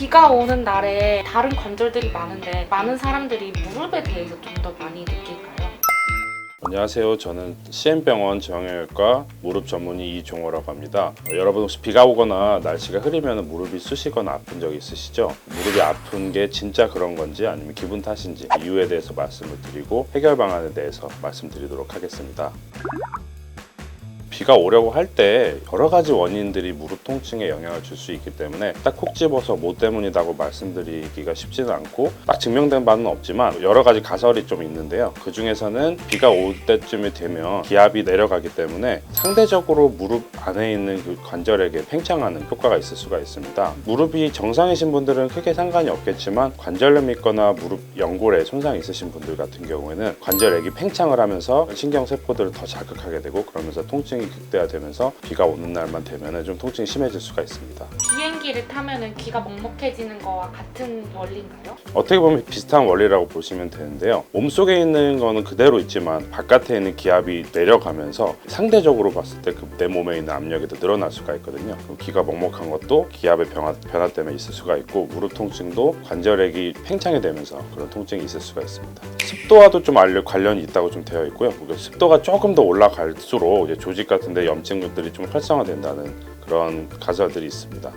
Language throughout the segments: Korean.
비가 오는 날에 다른 관절들이 많은데 많은 사람들이 무릎에 대해서 좀 더 많이 느낄까요? 안녕하세요. 저는 CM병원 정형외과 무릎 전문의 이종호라고 합니다. 어, 여러분 혹시 비가 오거나 날씨가 흐리면 무릎이 쑤시거나 아픈 적 있으시죠? 무릎이 아픈 게 진짜 그런 건지 아니면 기분 탓인지 이유에 대해서 말씀을 드리고 해결 방안에 대해서 말씀드리도록 하겠습니다. 비가 오려고 할 때 여러 가지 원인들이 무릎 통증에 영향을 줄 수 있기 때문에 딱 콕 집어서 뭐 때문이라고 말씀드리기가 쉽지는 않고 딱 증명된 바는 없지만 여러 가지 가설이 좀 있는데요. 그 중에서는 비가 올 때쯤이 되면 기압이 내려가기 때문에 상대적으로 무릎 안에 있는 그 관절에게 팽창하는 효과가 있을 수가 있습니다. 무릎이 정상이신 분들은 크게 상관이 없겠지만 관절염이 있거나 무릎 연골에 손상이 있으신 분들 같은 경우에는 관절액이 팽창을 하면서 신경 세포들을 더 자극하게 되고 그러면서 통증이 극대화되면서 비가 오는 날만 되면 좀 통증이 심해질 수가 있습니다. 비행기를 타면은 귀가 먹먹해지는 거와 같은 원리인가요? 어떻게 보면 비슷한 원리라고 보시면 되는데요. 몸속에 있는 거는 그대로 있지만 바깥에 있는 기압이 내려가면서 상대적으로 봤을 때그내 몸에 있는 압력이 더 늘어날 수가 있거든요. 귀가 먹먹한 것도 기압의 변화, 변화 때문에 있을 수가 있고 무릎 통증도 관절액이 팽창이 되면서 그런 통증이 있을 수가 있습니다. 습도와도 좀 관련이 있다고 좀 되어 있고요. 그러니까 습도가 조금 더 올라갈수록 이제 조직 같은 데 염증들이 좀 활성화된다는 그런 가설들이 있습니다.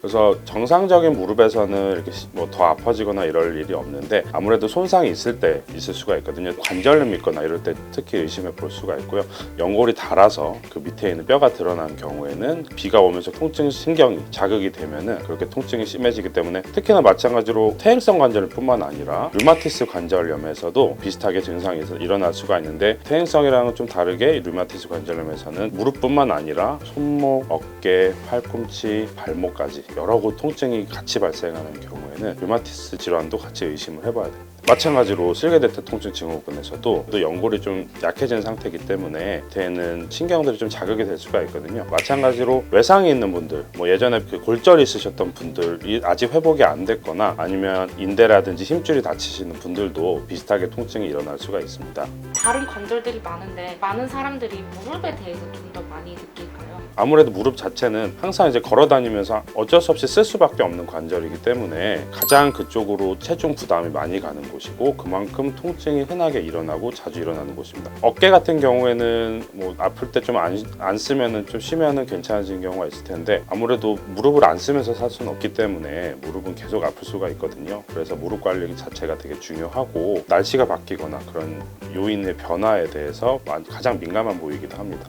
그래서 정상적인 무릎에서는 이렇게 뭐 더 아파지거나 이럴 일이 없는데 아무래도 손상이 있을 때 있을 수가 있거든요. 관절염 있거나 이럴 때 특히 의심해 볼 수가 있고요. 연골이 닳아서 그 밑에 있는 뼈가 드러난 경우에는 비가 오면서 통증 신경이 자극이 되면은 그렇게 통증이 심해지기 때문에 특히나 마찬가지로 퇴행성 관절뿐만 아니라 류마티스 관절염에서도 비슷하게 증상이 일어날 수가 있는데 퇴행성이랑은 좀 다르게 류마티스 관절염에서는 무릎뿐만 아니라 손목, 어깨, 팔꿈치, 발목까지 여러 곳 통증이 같이 발생하는 경우에는 류마티스 질환도 같이 의심을 해봐야 됩니다. 마찬가지로 실개대퇴 통증 증후군에서도 또 연골이 좀 약해진 상태이기 때문에 밑에는 신경들이 좀 자극이 될 수가 있거든요. 마찬가지로 외상이 있는 분들, 뭐 예전에 그 골절이 있으셨던 분들이 아직 회복이 안 됐거나 아니면 인대라든지 힘줄이 다치시는 분들도 비슷하게 통증이 일어날 수가 있습니다. 다른 관절들이 많은데 많은 사람들이 무릎에 대해서 좀 더 많이 느낄까요? 아무래도 무릎 자체는 항상 이제 걸어 다니면서 어쩔 수 없이 쓸 수밖에 없는 관절이기 때문에 가장 그쪽으로 체중 부담이 많이 가는 곳이고 그만큼 통증이 흔하게 일어나고 자주 일어나는 곳입니다. 어깨 같은 경우에는 뭐 아플 때 좀안 안 쓰면은 좀 쉬면은 괜찮아지는 경우가 있을 텐데 아무래도 무릎을 안 쓰면서 살 수는 없기 때문에 무릎은 계속 아플 수가 있거든요. 그래서 무릎 관리 자체가 되게 중요하고 날씨가 바뀌거나 그런 요인의 변화에 대해서 가장 민감한 부위이기도 합니다.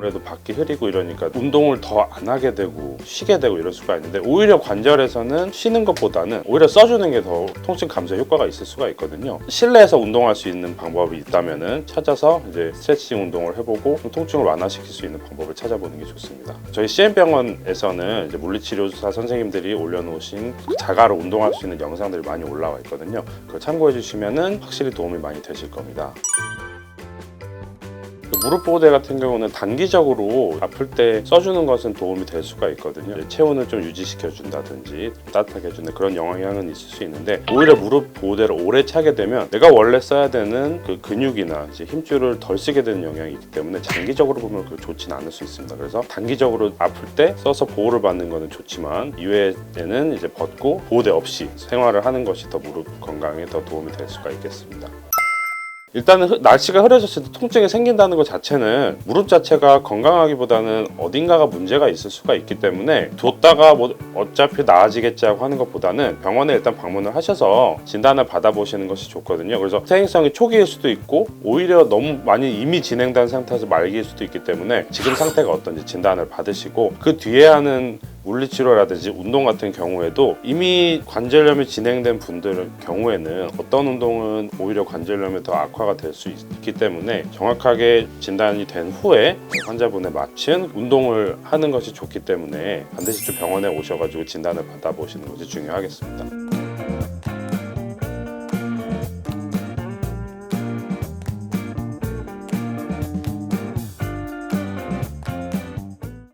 아무래도 밖이 흐리고 이러니까 운동을 더 안 하게 되고 쉬게 되고 이럴 수가 있는데 오히려 관절에서는 쉬는 것보다는 오히려 써주는 게 더 통증 감소 효과가 있을 수가 있거든요. 실내에서 운동할 수 있는 방법이 있다면은 찾아서 이제 스트레칭 운동을 해보고 좀 통증을 완화시킬 수 있는 방법을 찾아보는 게 좋습니다. 저희 CM병원에서는 이제 물리치료사 선생님들이 올려놓으신 그 자가로 운동할 수 있는 영상들이 많이 올라와 있거든요. 그걸 참고해 주시면은 확실히 도움이 많이 되실 겁니다. 그 무릎 보호대 같은 경우는 단기적으로 아플 때 써주는 것은 도움이 될 수가 있거든요. 체온을 좀 유지시켜 준다든지 따뜻하게 해주는 그런 영향은 있을 수 있는데 오히려 무릎 보호대를 오래 차게 되면 내가 원래 써야 되는 그 근육이나 힘줄을 덜 쓰게 되는 영향이 있기 때문에 장기적으로 보면 그 좋지는 않을 수 있습니다. 그래서 단기적으로 아플 때 써서 보호를 받는 것은 좋지만 이외에는 이제 벗고 보호대 없이 생활을 하는 것이 더 무릎 건강에 더 도움이 될 수가 있겠습니다. 일단은 흐- 날씨가 흐려졌을 때 통증이 생긴다는 것 자체는 무릎 자체가 건강하기보다는 어딘가가 문제가 있을 수가 있기 때문에 뒀다가 뭐 어차피 나아지겠지 하고 하는 것보다는 병원에 일단 방문을 하셔서 진단을 받아보시는 것이 좋거든요. 그래서 퇴행성이 초기일 수도 있고 오히려 너무 많이 이미 진행된 상태에서 말기일 수도 있기 때문에 지금 상태가 어떤지 진단을 받으시고 그 뒤에 하는 물리치료라든지 운동 같은 경우에도 이미 관절염이 진행된 분들 경우에는 어떤 운동은 오히려 관절염이 더 악화가 될 수 있기 때문에 정확하게 진단이 된 후에 환자분에 맞춘 운동을 하는 것이 좋기 때문에 반드시 좀 병원에 오셔가지고 진단을 받아보시는 것이 중요하겠습니다.